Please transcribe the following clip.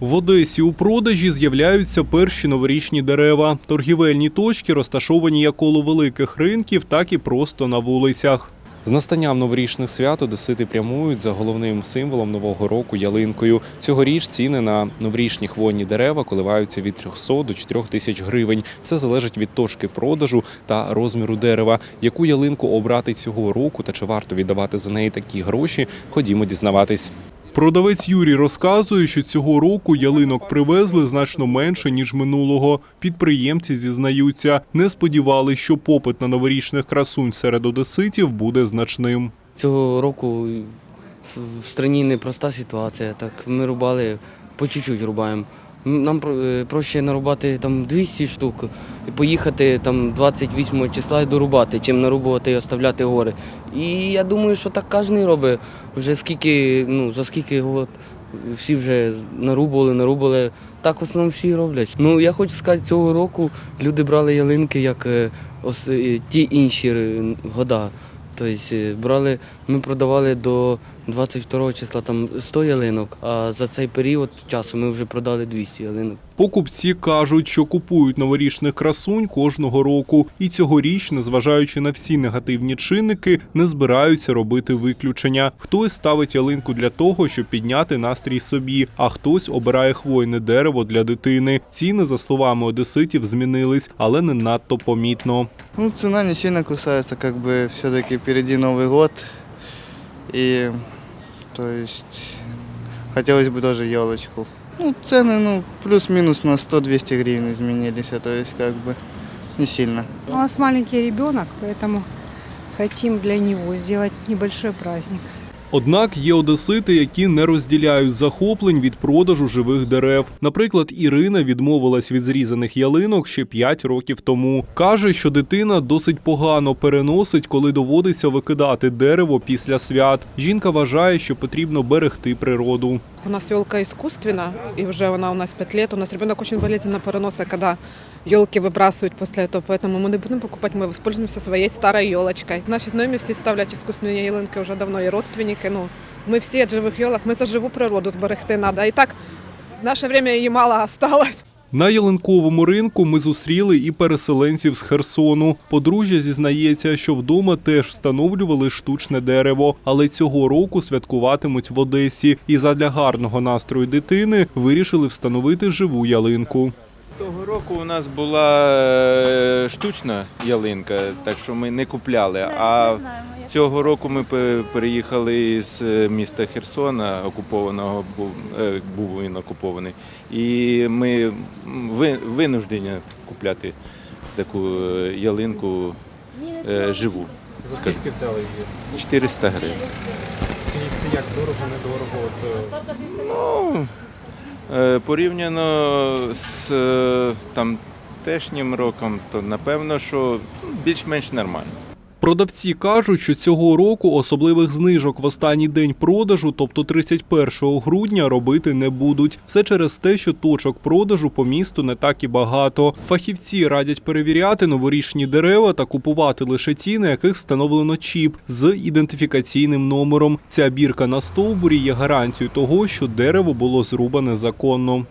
В Одесі у продажі з'являються перші новорічні дерева. Торгівельні точки розташовані як коло великих ринків, так і просто на вулицях. З настанням новорічних свят одесити прямують за головним символом нового року ялинкою. Цьогоріч ціни на новорічні хвойні дерева коливаються від 300 до 4 тисяч гривень. Все залежить від точки продажу та розміру дерева. Яку ялинку обрати цього року та чи варто віддавати за неї такі гроші? Ходімо дізнаватись. Продавець Юрій розказує, що цього року ялинок привезли значно менше ніж минулого. Підприємці зізнаються, не сподівались, що попит на новорічних красунь серед одеситів буде значним. Цього року в країні непроста ситуація. Так ми рубали по чуть-чуть рубаємо. Нам е, проще нарубати там 200 штук і поїхати там 28 числа і дорубати, чим нарубувати і оставляти гори. І я думаю, що так кожен робить. Вже скільки, ну за скільки год всі вже нарубували, нарубали. Так в основному всі роблять. Ну я хочу сказати, цього року люди брали ялинки як е, ос- е, ті інші года. Тобто е, брали, ми продавали до 22 числа там 100 ялинок, а за цей період часу ми вже продали 200 ялинок. Покупці кажуть, що купують новорічних красунь кожного року, і цьогоріч, незважаючи на всі негативні чинники, не збираються робити виключення. Хтось ставить ялинку для того, щоб підняти настрій собі, а хтось обирає хвойне дерево для дитини. Ціни, за словами одеситів, змінились, але не надто помітно. Ну, цена не сильно кусается, как бы все-таки впереди Новый год. И, то есть, хотелось бы тоже елочку. Ну, цены, ну, плюс-минус на 100-200 гривен изменились, а то есть, как бы, не сильно. У нас маленький ребенок, поэтому хотим для него сделать небольшой праздник. Однак є одесити, які не розділяють захоплень від продажу живих дерев. Наприклад, Ірина відмовилась від зрізаних ялинок ще 5 років тому. Каже, що дитина досить погано переносить, коли доводиться викидати дерево після свят. Жінка вважає, що потрібно берегти природу. У нас елка искусственная, и уже она у нас 5 лет. У нас ребенок очень болезненно переноса, когда елки выбрасывают после этого. Поэтому мы не будем покупать, мы воспользуемся своей старой елочкой. Наші знайомі всі ставлять искусственні ялинки вже давно, і родственники. Ну, ми всі від живих елок, ми за живу природу зберегти треба. І так, в наше время її мало осталось. На ялинковому ринку ми зустріли і переселенців з Херсону. Подружжя зізнається, що вдома теж встановлювали штучне дерево, але цього року святкуватимуть в Одесі. І задля гарного настрою дитини вирішили встановити живу ялинку. Того року у нас була е, штучна ялинка, так що ми не купляли. А цього року ми переїхали з е, міста Херсона, окупованого був, е, він окупований. І ми винуждені купляти таку ялинку живу. За скільки взяли її? 400 гривень. Скажіть, це як дорого, недорого? От, Ну, порівняно з е, там тешнім роком, то напевно, що більш-менш нормально. Продавці кажуть, що цього року особливих знижок в останній день продажу, тобто 31 грудня, робити не будуть. Все через те, що точок продажу по місту не так і багато. Фахівці радять перевіряти новорічні дерева та купувати лише ті, на яких встановлено чіп з ідентифікаційним номером. Ця бірка на стовбурі є гарантією того, що дерево було зрубане законно.